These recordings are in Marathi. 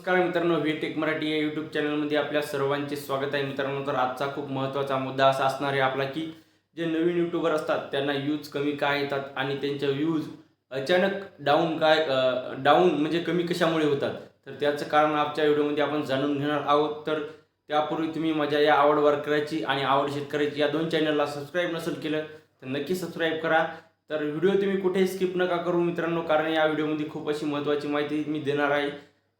नमस्कार मित्रांनो व्ही टेक मराठी या यूट्यूब चॅनलमध्ये आपल्या सर्वांचे स्वागत आहे. मित्रांनो तर आजचा खूप महत्त्वाचा मुद्दा असा असणार आहे आपला की जे नवीन यूट्यूबर असतात त्यांना व्ह्यूज कमी काय येतात आणि त्यांच्या व्ह्यूज अचानक डाऊन काय डाऊन म्हणजे कमी कशामुळे होतात? तर त्याचं कारण आजच्या व्हिडिओमध्ये आपण जाणून घेणार आहोत. तर त्यापूर्वी तुम्ही माझ्या या आवड वर्कराची आणि आवड शेतकऱ्याची या दोन चॅनलला सबस्क्राईब नसेल केलं तर नक्की सबस्क्राईब करा. तर व्हिडिओ तुम्ही कुठेही स्किप नका करू मित्रांनो कारण या व्हिडिओमध्ये खूप अशी महत्त्वाची माहिती मी देणार आहे.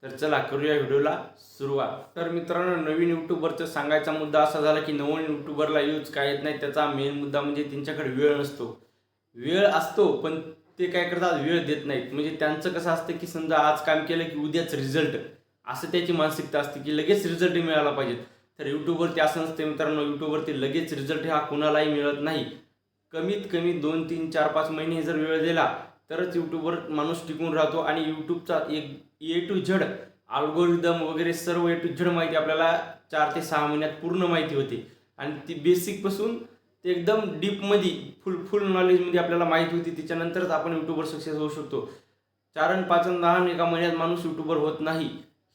तर चला करूया व्हिडिओला सुरुवात. तर मित्रांनो नवीन यूट्यूबरचं सांगायचा मुद्दा असा झाला की नवीन यूट्यूबरला यूज काय येत नाही त्याचा मेन मुद्दा म्हणजे त्यांच्याकडे वेळ नसतो. वेळ असतो पण ते काय करतात? वेळ देत नाहीत. म्हणजे त्यांचं कसं असतं की समजा आज काम केलं की उद्याच रिझल्ट असं त्याची मानसिकता असते की लगेच रिझल्ट मिळाला पाहिजे. तर यूट्यूबवरती असं नसते मित्रांनो यूट्यूबवरती लगेच रिझल्ट हा कुणालाही मिळत नाही. कमीत कमी दोन तीन चार पाच महिने जर वेळ दिला तरच यूट्यूबवर माणूस टिकून राहतो आणि यूट्यूबचा एक ए टू झड अल्गोरिदम वगैरे सर्व ए टू झड माहिती आपल्याला चार ते सहा महिन्यात पूर्ण माहिती होते. आणि ती बेसिकपासून ते एकदम डीपमध्ये फुल फुल नॉलेजमध्ये आपल्याला माहिती होती. त्याच्यानंतरच आपण यूट्यूबवर सक्सेस होऊ शकतो. चार आणि पाच आणि दहा एका महिन्यात माणूस यूट्यूबर होत नाही.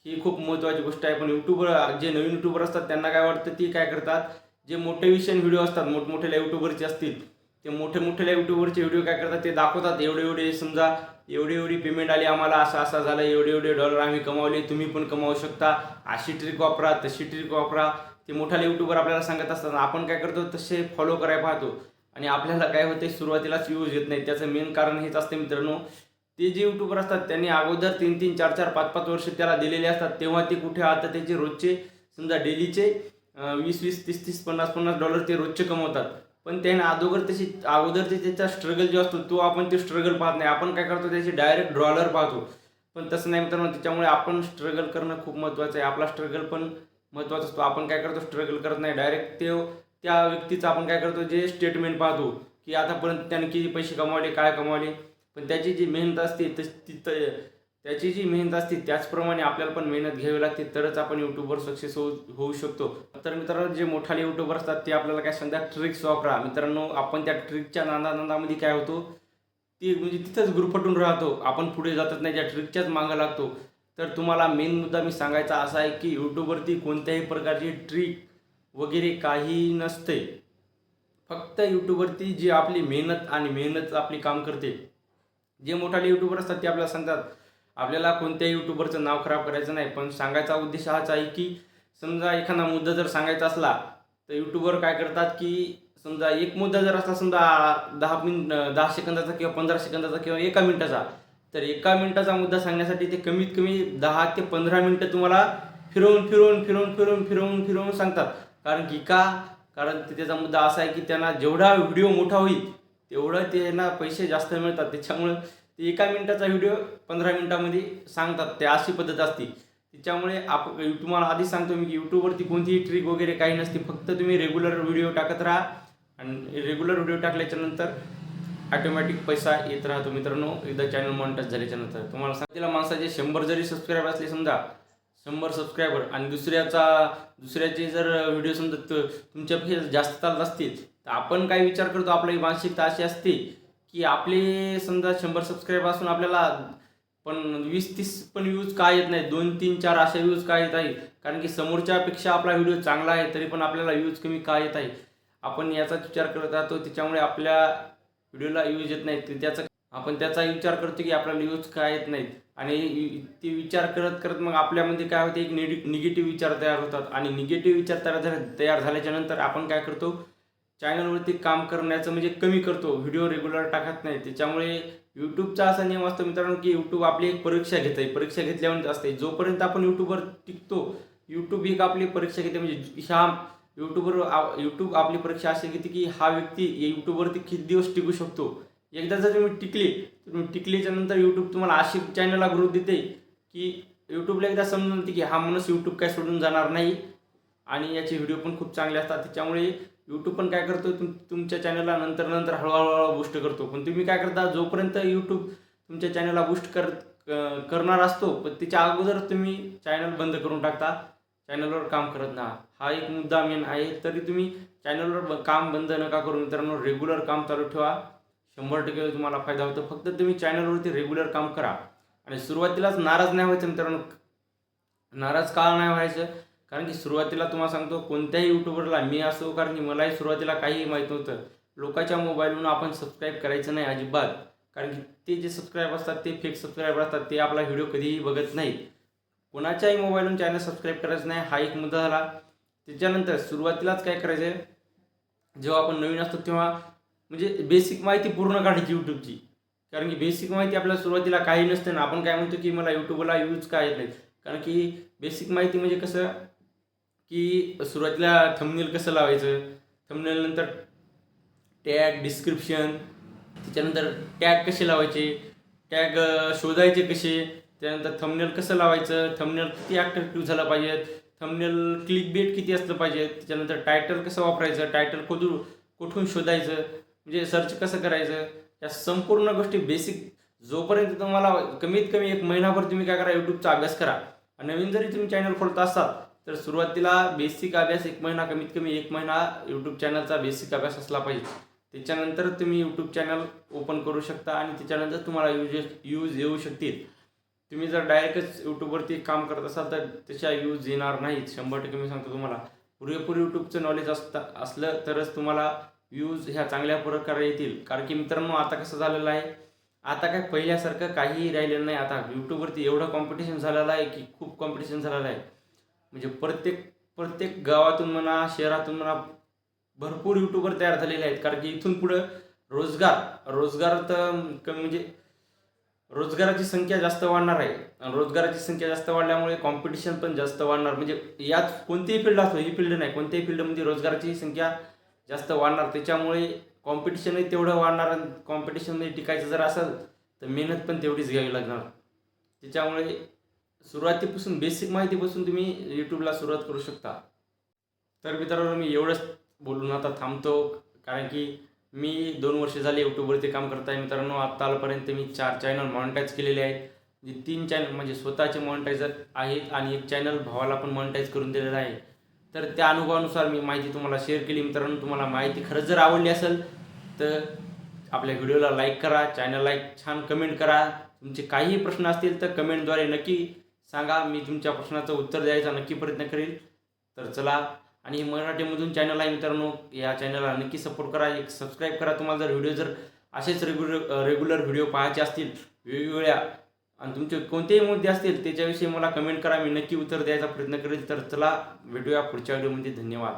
ही खूप महत्त्वाची गोष्ट आहे. पण यूट्यूबर जे नवीन यूट्यूबर असतात त्यांना काय वाटतं? ते काय करतात? जे मोटिवेशन व्हिडिओ असतात मोठमोठ्या यूट्यूबरचे असतील ते मोठे मोठ्या यूट्यूबरचे व्हिडिओ काय करतात? ते दाखवतात. एवढे एवढे समजा एवढी एवढी पेमेंट आली आम्हाला असं असं झालं एवढे एवढे डॉलर आम्ही कमावले तुम्ही पण कमावू शकता. अशी ट्रिक वापरा तशी ट्रिक वापरा. ते मोठाले यूट्यूबर आपल्याला सांगत असतात आपण काय करतो तसे फॉलो करायला पाहतो. आणि आपल्याला काय होते सुरुवातीलाच व्ह्यूज येत नाही त्याचं मेन कारण हेच असते मित्रांनो ते जे यूट्यूबर असतात त्यांनी अगोदर तीन तीन चार चार पाच पाच वर्ष त्याला दिलेले असतात. तेव्हा ते कुठे आता त्याचे रोजचे समजा डेलीचे वीस वीस तीस तीस पन्नास पन्नास डॉलर ते रोजचे कमवतात. पण त्याने अगोदर तशी अगोदरचे त्याचा स्ट्रगल जो असतो तो आपण ते स्ट्रगल पाहत नाही. आपण काय करतो त्याची डायरेक्ट ड्रॉलर पाहतो. पण तसं नाही मित्रांनो त्याच्यामुळे आपण स्ट्रगल करणं खूप महत्त्वाचं आहे. आपला स्ट्रगल पण महत्त्वाचा असतो. आपण काय करतो स्ट्रगल करत नाही. डायरेक्ट ते त्या व्यक्तीचं आपण काय करतो जे स्टेटमेंट पाहतो की आतापर्यंत त्याने किती पैसे कमावले काय कमावले. पण त्याची जी मेहनत असते ती त्याची जी मेहनत असते त्याचप्रमाणे आपल्याला पण मेहनत घ्यावी लागते. तरच आपण युट्यूबवर सक्सेस होऊ होऊ शकतो. तर मित्रांनो जे मोठाले युट्यूबर असतात ते आपल्याला काय सांगतात? ट्रिक्स वापरा. मित्रांनो आपण त्या ट्रिकच्या नांदानांदामध्ये काय होतो? ती म्हणजे तिथंच गुरफटून राहतो. आपण पुढे जातच नाही त्या ट्रिकच्याच मागं लागतो. तर तुम्हाला मेन मुद्दा मी सांगायचा असा आहे की यूट्यूबवरती कोणत्याही प्रकारची ट्रिक वगैरे काही नसते. फक्त यूट्यूबवरती जी आपली मेहनत आणि मेहनत आपली काम करते. जे मोठाले यूट्यूबर असतात ते आपल्याला सांगतात आपल्याला कोणत्याही यूट्यूबरचं नाव खराब करायचं नाही पण सांगायचा उद्देश हाच आहे की समजा एखादा मुद्दा जर सांगायचा असला तर यूट्यूबर काय करतात की समजा एक मुद्दा जर असला समजा दहा मिन दहा सेकंदाचा किंवा पंधरा सेकंदाचा किंवा एका मिनिटाचा तर एका मिनिटाचा मुद्दा सांगण्यासाठी ते कमीत कमी दहा ते पंधरा मिनटं तुम्हाला फिरवून फिरवून फिरवून फिरवून फिरवून फिरवून सांगतात. कारण की का? कारण त्याचा मुद्दा असा आहे की त्यांना जेवढा व्हिडिओ मोठा होईल तेवढं त्यांना पैसे जास्त मिळतात. त्याच्यामुळं ते एका मिनिटाचा व्हिडिओ पंधरा मिनिटामध्ये सांगतात ते अशी पद्धत असते. त्याच्यामुळे आप तुम्हाला आधीच सांगतो मी की यूट्यूबवरती कोणतीही ट्रिक वगैरे काही नसते. फक्त तुम्ही रेग्युलर व्हिडिओ टाकत राहा. आणि रेग्युलर व्हिडिओ टाकल्याच्या नंतर ऑटोमॅटिक पैसा येत राहतो मित्रांनो. एकदा चॅनल मॉनिटाईज झाल्याच्यानंतर. तुम्हाला सांगितलं माणसाचे शंभर जरी सबस्क्राईबर असले समजा शंभर सबस्क्रायबर आणि दुसऱ्याचा दुसऱ्याचे जर व्हिडिओ समजा तुमच्यापेक्षा जास्त चालत असतील तर आपण काय विचार करतो? आपली मानसिकता अशी असते. की आपले समजा शंभर सबस्क्राईब असून आपल्याला पण वीस तीस पण व्ह्यूज काय येत नाही दोन तीन चार अशा व्ह्यूज काय येत आहे कारण की समोरच्यापेक्षा आपला व्हिडिओ चांगला आहे तरी पण आपल्याला व्ह्यूज कमी काय येत आहे आपण याचाच विचार करत राहतो त्याच्यामुळे आपल्या व्हिडिओला व्ह्यूज येत नाहीत. त्याचा आपण त्याचा विचार करतो की आपल्याला व्ह्यूज काय येत नाहीत? आणि ते विचार करत करत मग आपल्यामध्ये काय होते? एक निगेटिव्ह विचार तयार होतात. आणि निगेटिव्ह विचार तयार तयार झाल्याच्यानंतर आपण काय करतो? चॅनलवरती काम करण्याचं म्हणजे कमी करतो. व्हिडिओ रेग्युलर टाकत नाही. त्याच्यामुळे यूट्यूबचा असा नियम असतो मित्रांनो की यूट्यूब आपली एक परीक्षा घेत आहे. परीक्षा घेतल्यावर असते. जोपर्यंत आपण यूट्यूबवर टिकतो यूट्यूब एक आपली परीक्षा घेते. म्हणजे ह्या यूट्यूबवर यूट्यूब आपली परीक्षा अशी घेते की हा व्यक्ती यूट्यूबवरती किती दिवस टिकू शकतो? एकदा जर तुम्ही टिकले तर तुम्ही टिकल्याच्या नंतर यूट्यूब तुम्हाला अशी चॅनलला ग्रोथ देते की यूट्यूबला एकदा समजून येते की हा माणूस यूट्यूब काय सोडून जाणार नाही. आणि याचे व्हिडिओ पण खूप चांगले असतात. त्याच्यामुळे यूट्यूब पण काय करतो तुम तुमच्या चॅनलला नंतर नंतर हळूहळू बूस्ट करतो. पण तुम्ही काय करता? जोपर्यंत यूट्यूब तुमच्या चॅनलला बूस्ट कर करणार असतो पण त्याच्या अगोदर तुम्ही चॅनल बंद करून टाकता. चॅनलवर काम करत ना हा एक मुद्दा मेन आहे. तरी तुम्ही चॅनलवर काम बंद नका करू. मित्रांनो रेग्युलर काम चालू ठेवा. शंभर टक्के तुम्हाला फायदा होतो. फक्त तुम्ही चॅनलवरती रेग्युलर काम करा. आणि सुरुवातीलाच नाराज नाही व्हायचं मित्रांनो. नाराज का नाही व्हायचं. कारण की सुरुवातीला तुम्हाला सांगतो कोणत्याही यूट्यूबरला मी असो कारण की मलाही सुरुवातीला काहीही माहीत नव्हतं. लोकांच्या मोबाईलवरून आपण सबस्क्राईब करायचं नाही अजिबात. कारण की ते जे सबस्क्राईब असतात ते फेक सबस्क्राईबर असतात ते आपला व्हिडिओ कधीही बघत नाहीत. कोणाच्याही मोबाईलवरून चॅनल सबस्क्राईब करायचं नाही हा एक मुद्दा झाला. त्याच्यानंतर सुरुवातीलाच काय करायचं आहे जेव्हा आपण नवीन असतो तेव्हा म्हणजे बेसिक माहिती पूर्ण काढायची यूट्यूबची कारण की बेसिक माहिती आपल्याला सुरुवातीला काही नसते ना आपण काय म्हणतो की मला यूट्यूबला यूज काय येत नाही कारण की बेसिक माहिती म्हणजे कसं? की सुरुवातीला थंबनेल कसं लावायचं? थंबनेल नंतर टॅग डिस्क्रिप्शन त्याच्यानंतर टॅग कसे लावायचे? टॅग शोधायचे कसे? त्यानंतर थंबनेल कसं लावायचं? थंबनेल किती ॲट्रॅक्टिव्ह झालं पाहिजे थंबनेल क्लिक बेट किती असलं पाहिजे त्याच्यानंतर टायटल कसं वापरायचं? टायटल कुठून कुठून शोधायचं? म्हणजे सर्च कसं करायचं? या संपूर्ण गोष्टी बेसिक जोपर्यंत तुम्हाला कमीत कमी एक महिनाभर तुम्ही काय करा यूट्यूबचा अभ्यास करा. आणि नवीन जरी तुम्ही चॅनल खोलत असाल तर सुरुवातीला बेसिक अभ्यास एक महिना कमीत कमी एक महिना यूट्यूब चॅनलचा बेसिक अभ्यास असला पाहिजे. त्याच्यानंतर तुम्ही यूट्यूब चॅनल ओपन करू शकता आणि त्याच्यानंतर तुम्हाला यूज यूज येऊ शकतील. तुम्ही जर डायरेक्टच यूट्यूबवरती काम करत असाल तर त्याच्या यूज येणार नाहीत. शंभर टक्के मी सांगतो तुम्हाला. पुरेपूर यूट्यूबचं नॉलेज असता असलं तरच तुम्हाला व्ह्यूज ह्या चांगल्या प्रकारे येतील. कारण की मित्रांनो आता कसं झालेलं आहे? आता काय पहिल्यासारखं काहीही राहिलेलं नाही. आता यूट्यूबवरती एवढं कॉम्पिटिशन झालेलं आहे की खूप कॉम्पिटिशन झालेलं आहे. म्हणजे प्रत्येक प्रत्येक गावातून म्हणा शहरातून म्हणा भरपूर यूट्यूबर तयार झालेले आहेत. कारण की इथून पुढं रोजगार रोजगार तर कमी म्हणजे रोजगाराची संख्या जास्त वाढणार आहे. आणि रोजगाराची संख्या जास्त वाढल्यामुळे कॉम्पिटिशन पण जास्त वाढणार. म्हणजे यात कोणतीही फील्ड असो ही फील्ड नाही. कोणत्याही फील्डमध्ये रोजगाराची संख्या जास्त वाढणार. त्याच्यामुळे कॉम्पिटिशनही तेवढं वाढणार आणि कॉम्पिटिशनमध्ये टिकायचं जर असेल तर मेहनत पण तेवढीच घ्यावी लागणार. त्याच्यामुळे सुरुवातीपासून बेसिक माहितीपासून तुम्ही यूट्यूबला सुरुवात करू शकता. तर मित्रांनो मी एवढंच बोलून आता थांबतो कारण की मी दोन वर्ष झाली यूट्यूबवरती काम करत आहे मित्रांनो आत्तापर्यंत मी चार चॅनल मॉनिटाईज केलेले आहेत. तीन चॅनल म्हणजे स्वतःचे मॉनिटायझर आहेत आणि एक चॅनल भावाला पण मॉनिटाईज करून दिलेलं आहे. तर त्या अनुभवानुसार मी माहिती तुम्हाला शेअर केली. मित्रांनो तुम्हाला माहिती खरंच जर आवडली असेल तर आपल्या व्हिडिओला लाईक करा. चॅनलला एक छान कमेंट करा. तुमचे काहीही प्रश्न असतील तर कमेंटद्वारे नक्की सांगा मी तुमच्या प्रश्नाचं उत्तर द्यायचा नक्की प्रयत्न करेल तर चला आणि मराठीमधून चॅनल आहे मित्रांनो या चॅनलला नक्की सपोर्ट करा. एक सबस्क्राईब करा तुम्हाला जर व्हिडिओ जर असेच रेग्युलर रेग्युलर व्हिडिओ पाहायचे असतील वेगवेगळ्या आणि तुमचे कोणतेही मुद्दे असतील त्याच्याविषयी मला कमेंट करा. मी नक्की उत्तर द्यायचा प्रयत्न करेल तर चला भेटूया पुढच्या व्हिडिओमध्ये धन्यवाद.